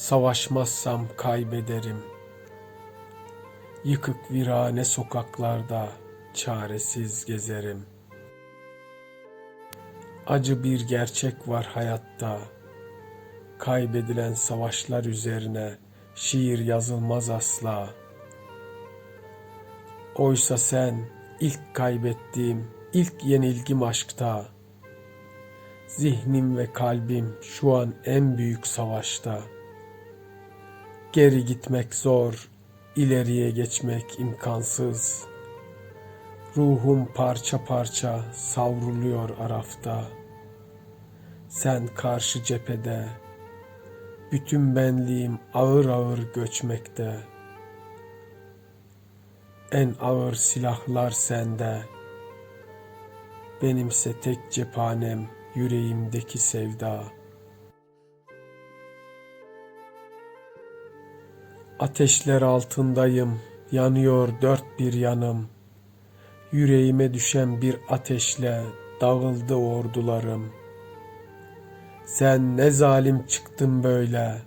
Savaşmazsam kaybederim. Yıkık virane sokaklarda çaresiz gezerim. Acı bir gerçek var hayatta. Kaybedilen savaşlar üzerine şiir yazılmaz asla. Oysa sen ilk kaybettiğim, ilk yenilgim aşkta. Zihnim ve kalbim şu an en büyük savaşta. Geri gitmek zor, ileriye geçmek imkansız. Ruhum parça parça savruluyor arafta. Sen karşı cephede, bütün benliğim ağır ağır göçmekte. En ağır silahlar sende. Benimse tek cephanem yüreğimdeki sevda. Ateşler altındayım, yanıyor dört bir yanım. Yüreğime düşen bir ateşle dağıldı ordularım. Sen ne zalim çıktın böyle.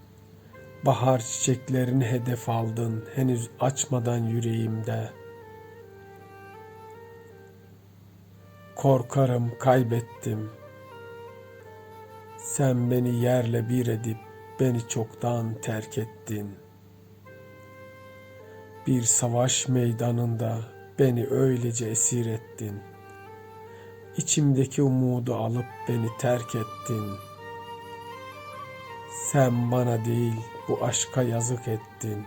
Bahar çiçeklerini hedef aldın henüz açmadan yüreğimde. Korkarım kaybettim. Sen beni yerle bir edip beni çoktan terk ettin. Bir savaş meydanında beni öylece esir ettin. İçimdeki umudu alıp beni terk ettin. Sen bana değil bu aşka yazık ettin.